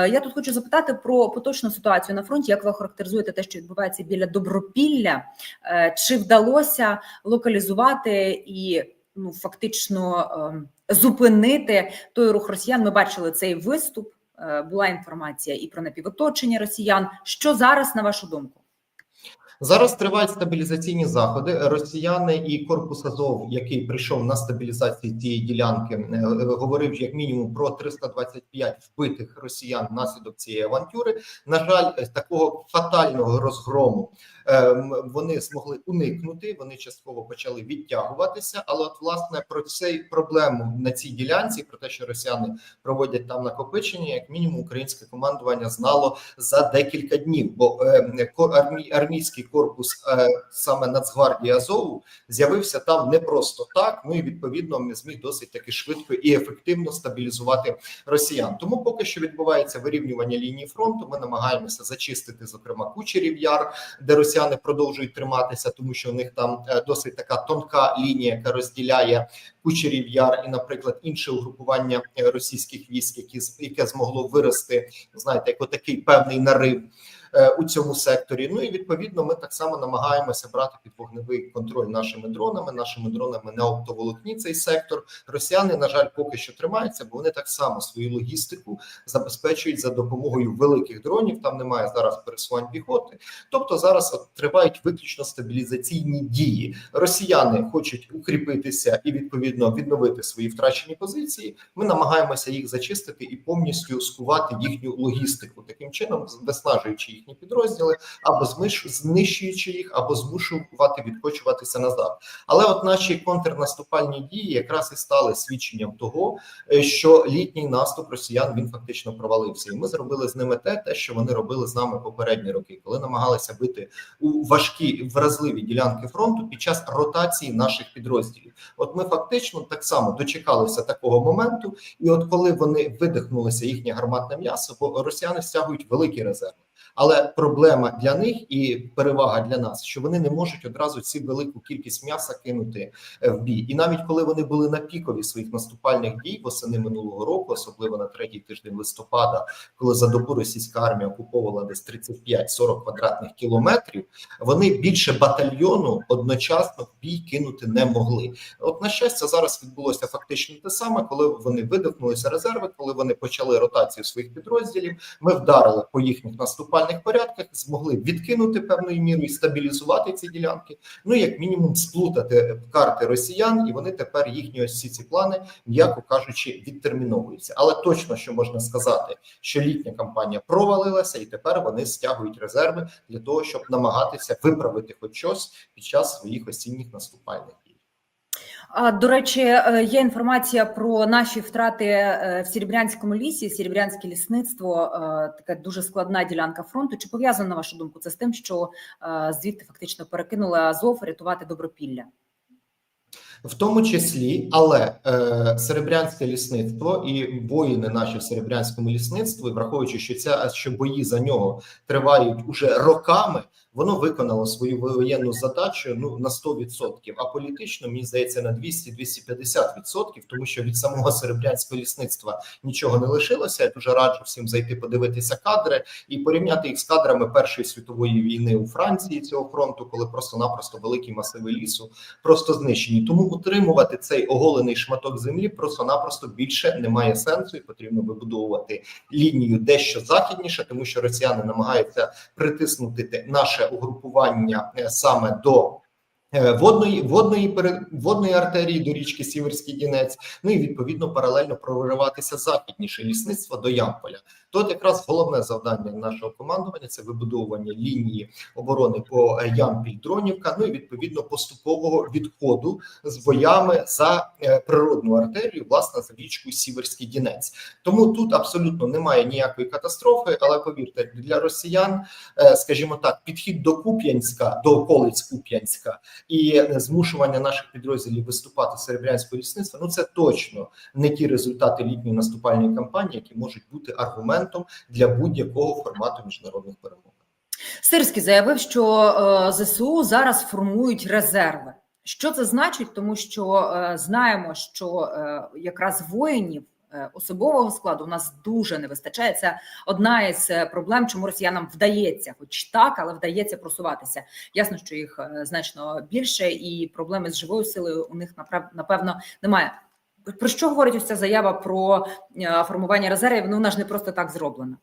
Е, Я тут хочу запитати про поточну ситуацію на фронті. Як ви характеризуєте те, що відбувається біля Добропілля? Е, Чи вдалося локалізувати і ну фактично ем, зупинити той рух росіян? Ми бачили цей виступ. е, Була інформація і про напівоточення росіян. Що зараз на вашу думку? Зараз тривають стабілізаційні заходи. Росіяни і корпус Азов, який прийшов на стабілізацію цієї ділянки, е, говорив як мінімум про 325 вбитих росіян внаслідок цієї авантюри. На жаль, е, такого фатального розгрому е, вони змогли уникнути. Вони частково почали відтягуватися. Але, от власне, про цей проблему на цій ділянці, про те, що росіяни проводять там накопичення, як мінімум, українське командування знало за декілька днів, бо армійський корпус е, саме Нацгвардії Азову з'явився там не просто так. Ну і відповідно зміг досить таки швидко і ефективно стабілізувати росіян. Тому поки що відбувається вирівнювання лінії фронту. Ми намагаємося зачистити, зокрема, кучерів яр, де росіяни продовжують триматися, тому що у них там е, досить така тонка лінія, яка розділяє кучерів яр і, наприклад, інше угрупування е, російських військ, які яке змогло вирости, знаєте, як отакий певний нарив у цьому секторі. Ну і відповідно, ми так само намагаємося брати під вогневий контроль нашими дронами. Нашими дронами на оптоволокні цей сектор. Росіяни, на жаль, поки що тримаються, бо вони так само свою логістику забезпечують за допомогою великих дронів. Там немає зараз пересувань піхоти. Тобто зараз от тривають виключно стабілізаційні дії. Росіяни хочуть укріпитися і відповідно відновити свої втрачені позиції. Ми намагаємося їх зачистити і повністю скувати їхню логістику, таким чином виснажуючи їхні підрозділи, або знищуючи їх, або змушувати відкочуватися назад. Але от наші контрнаступальні дії якраз і стали свідченням того, е, що літній наступ росіян він фактично провалився, і ми зробили з ними те, те, що вони робили з нами попередні роки, коли намагалися бити у важкі вразливі ділянки фронту під час ротації наших підрозділів. От ми фактично так само дочекалися такого моменту, і от коли вони видихнулися їхнє гарматне м'ясо, бо росіяни стягують великі резерви. Але проблема для них і перевага для нас, що вони не можуть одразу ці велику кількість м'яса кинути е, в бій. І навіть коли вони були на пікові своїх наступальних дій восени минулого року, особливо на третій тиждень листопада, коли за добу російська армія окуповувала десь 35-40 квадратних кілометрів, вони більше батальйону одночасно в бій кинути не могли. От на щастя, зараз відбулося фактично те саме, коли вони видихнулися резерви, коли вони почали ротацію своїх підрозділів. Ми вдарили по їхніх наступальних порядках, змогли відкинути певною мірою, стабілізувати ці ділянки. Ну як мінімум, сплутати карти росіян, і вони тепер їхні ось всі ці плани, м'яко кажучи, відтерміновуються. Але точно що можна сказати, що літня кампанія провалилася, і тепер вони стягують резерви для того, щоб намагатися виправити хоч щось під час своїх осінніх наступальних до речі, е, є інформація про наші втрати е, в Серебрянському лісі, Серебрянське лісництво, е, така дуже складна ділянка фронту. Чи пов'язано на вашу думку це з тим, що звідти фактично перекинули Азов рятувати добропілля? В тому числі, але е, серебрянське лісництво і воїни наші в серебрянському лісництві, враховуючи, що ця що бої за нього тривають уже роками, воно виконало свою воєнну задачу ну на 100%, а політично мені здається на 200-250%, тому що від самого серебрянського лісництва нічого не лишилося. Я дуже раджу всім зайти подивитися кадри і порівняти їх з кадрами Першої світової війни у Франції цього фронту, коли просто-напросто великі масиви лісу просто знищені. Тому утримувати цей оголений шматок землі просто-напросто більше немає сенсу, і потрібно вибудовувати лінію дещо західніше, тому що росіяни намагаються притиснути наше угрупування е, саме до. е, Водної водної водної артерії до річки Сіверський Дінець, ну і відповідно паралельно прориватися західніше лісництво до Ямполя. Тут якраз головне завдання нашого командування це вибудовування лінії оборони по е, Ямпіль Дронівка. Ну і відповідно поступового відходу з боями за е, природну артерію, власне, за річку Сіверський Дінець. Тому тут абсолютно немає ніякої катастрофи, але повірте, для росіян, е, скажімо так, підхід до Куп'янська, до околиць Куп'янська і змушування наших підрозділів виступати серебрянського лісництва. Ну це точно не ті результати літньої наступальної кампанії, які можуть бути аргументом для будь-якого формату міжнародних перемог. Сирський заявив, що е, ЗСУ зараз формують резерви. Що це значить? Тому що е, знаємо, що е, якраз воїнів особового складу у нас дуже не вистачає. Це одна із проблем, чому росіянам вдається, хоч так, але вдається просуватися. Ясно, що їх значно більше, і проблеми з живою силою у них напевно немає. Про що говорить ось ця заява про е, формування резервів? Ну вона ж не просто так зроблена.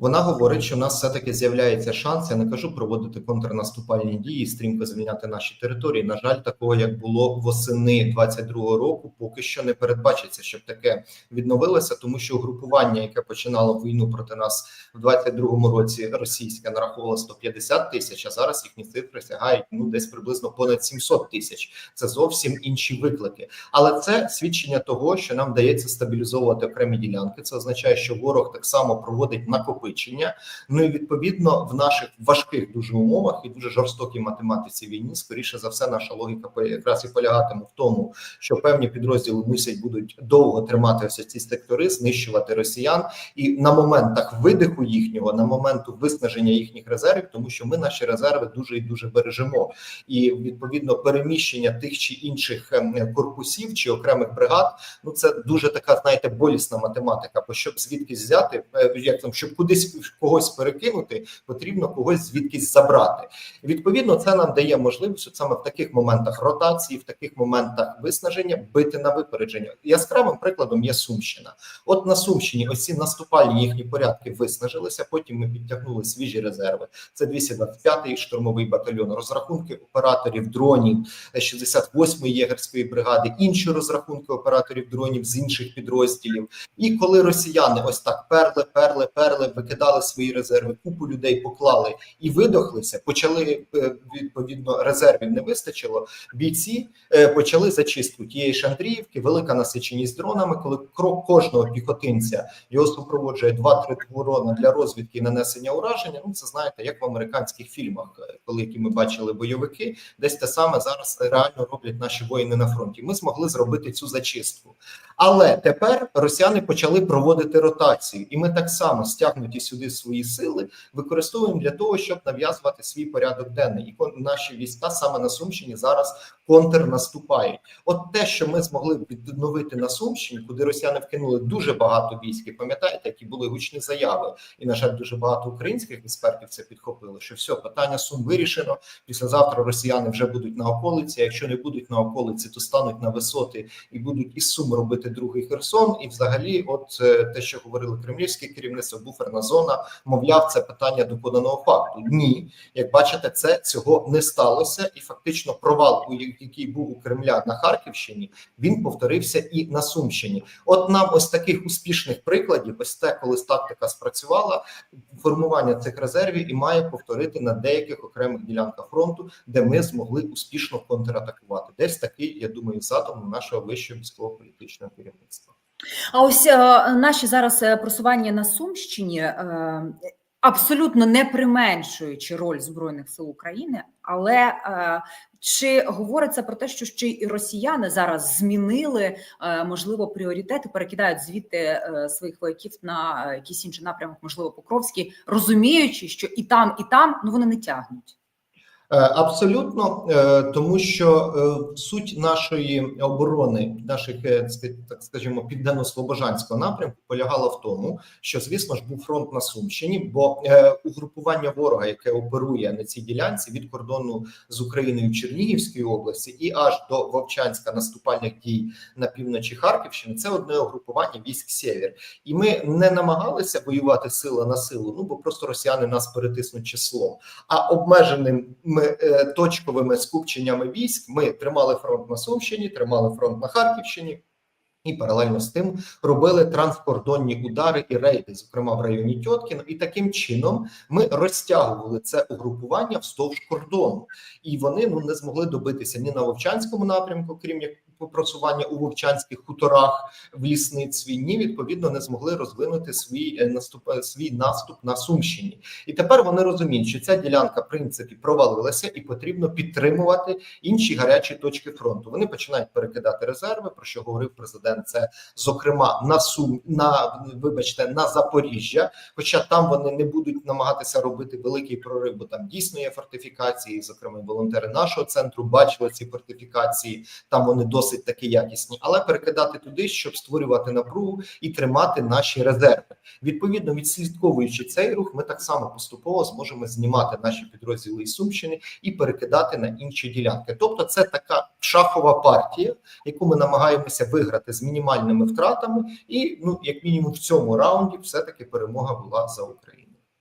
Вона говорить, що в нас все таки з'являється шанс. Я не кажу проводити контрнаступальні дії, стрімко звільняти наші території. На жаль, такого як було восени 22-го року, поки що не передбачиться, щоб таке відновилося, тому що угрупування, яке починало війну проти нас в 22-му році, російське нараховувало 150 тисяч. А зараз їхні цифри сягають ну десь приблизно понад 700 тисяч. Це зовсім інші виклики. Але це свідчення того, що нам вдається стабілізовувати окремі ділянки. Це означає, що ворог так само проводить накопичення. Ну і відповідно в наших важких дуже умовах і дуже жорстокій математиці війні, скоріше за все, наша логіка якраз і полягатиме в тому, що певні підрозділи мусять будуть довго тримати ці сектори, знищувати росіян, і на моментах видиху їхнього, на моменту виснаження їхніх резервів, тому що ми наші резерви дуже і дуже бережемо, і відповідно переміщення тих чи інших ем, корпусів чи окремих бригад. Ну це дуже така, знаєте, болісна математика. Бо щоб звідкись взяти, е, як там, щоб кудись когось перекинути, потрібно когось звідкись забрати. І, Відповідно, це нам дає можливість от саме в таких моментах ротації, в таких моментах виснаження бити на випередження. Яскравим прикладом є Сумщина. От на Сумщині ось ці наступальні їхні порядки виснажилися. Потім ми підтягнули свіжі резерви. Це 225-й штурмовий батальйон, розрахунки операторів дронів 68-ї єгерської бригади, інші розрахунки операторів дронів з інших підрозділів. І коли росіяни ось так перли, перли, перли, викидали свої резерви, купу людей поклали і видохлися, почали е, відповідно резервів не вистачило. Бійці е, почали зачистку тієї ж Андріївки, велика насиченість дронами. Коли крок кожного піхотинця його супроводжує 2-3 дрона для розвідки і нанесення ураження. Ну це знаєте, як в американських фільмах, е, коли які ми бачили бойовики, десь те саме зараз реально роблять наші воїни на фронті. Ми змогли зробити цю зачистку. Але тепер росіяни почали проводити ротацію, і ми так само стягнуті сюди свої сили використовуємо для того, щоб нав'язувати свій порядок денний. І наші війська саме на Сумщині зараз контрнаступають. От те, що ми змогли відновити на Сумщині, куди росіяни вкинули дуже багато військ, і пам'ятаєте, які були гучні заяви, і на жаль, дуже багато українських експертів це підхопили. Що все питання сум вирішено. Післязавтра росіяни вже будуть на околиці. Якщо не будуть на околиці, то стануть на висоти і будуть із Сум робити другий Херсон. І, взагалі, от е, те, що говорили кремлівське керівництво, буферна зона, мовляв, це питання доконаного факту. Ні, як бачите, це цього не сталося, і фактично провал, який був у Кремля на Харківщині, він повторився і на Сумщині. От нам ось таких успішних прикладів, ось те, коли тактика спрацювала, формування цих резервів і має повторити на деяких окремих ділянках фронту, де ми змогли успішно контратакувати. Десь такий, я думаю, задум нашого вищого військово-політичного керівництва. А ось е, наші зараз е, просування на Сумщині, е, абсолютно не применшуючи роль Збройних сил України, але е, чи говориться про те, що ще й росіяни зараз змінили можливо пріоритети, перекидають звідти своїх вояків на якийсь інший напрямок, можливо, Покровський, розуміючи, що і там, і там ну вони не тягнуть. Е, Абсолютно, е, тому що е, суть нашої оборони, наших так скажімо, південно-слобожанського напрямку полягала в тому, що звісно ж був фронт на Сумщині, бо угрупування ворога, яке оперує на цій ділянці від кордону з Україною в Чернігівській області і аж до Вовчанська наступальних дій на півночі Харківщини, це одне угрупування військ Сєвєр. І ми не намагалися воювати сила на силу. Ну бо просто росіяни нас перетиснуть числом. А обмеженими е, точковими скупченнями військ ми тримали фронт на Сумщині, тримали фронт на Харківщині. І паралельно з тим робили транскордонні удари і рейди, зокрема в районі Тьоткіно, і таким чином ми розтягували це угрупування вздовж кордону, і вони ну не змогли добитися ні на Вовчанському напрямку, крім як просування у Вовчанських хуторах в лісництві, ні відповідно не змогли розвинути свій е, наступ свій наступ на Сумщині. І тепер вони розуміють, що ця ділянка в принципі провалилася, і потрібно підтримувати інші гарячі точки фронту. Вони починають перекидати резерви, про що говорив президент. Це зокрема на Сум, на вибачте, на Запоріжжя. Хоча там вони не будуть намагатися робити великий прорив, бо там дійсно є фортифікації. Зокрема, волонтери нашого центру бачили ці фортифікації. Там вони досить досить таки якісні, але перекидати туди, щоб створювати напругу і тримати наші резерви. Відповідно, відслідковуючи цей рух, ми так само поступово зможемо знімати наші підрозділи із Сумщини і перекидати на інші ділянки. Тобто, це така шахова партія, яку ми намагаємося виграти з мінімальними втратами, і ну як мінімум в цьому раунді, все таки перемога була за Україну.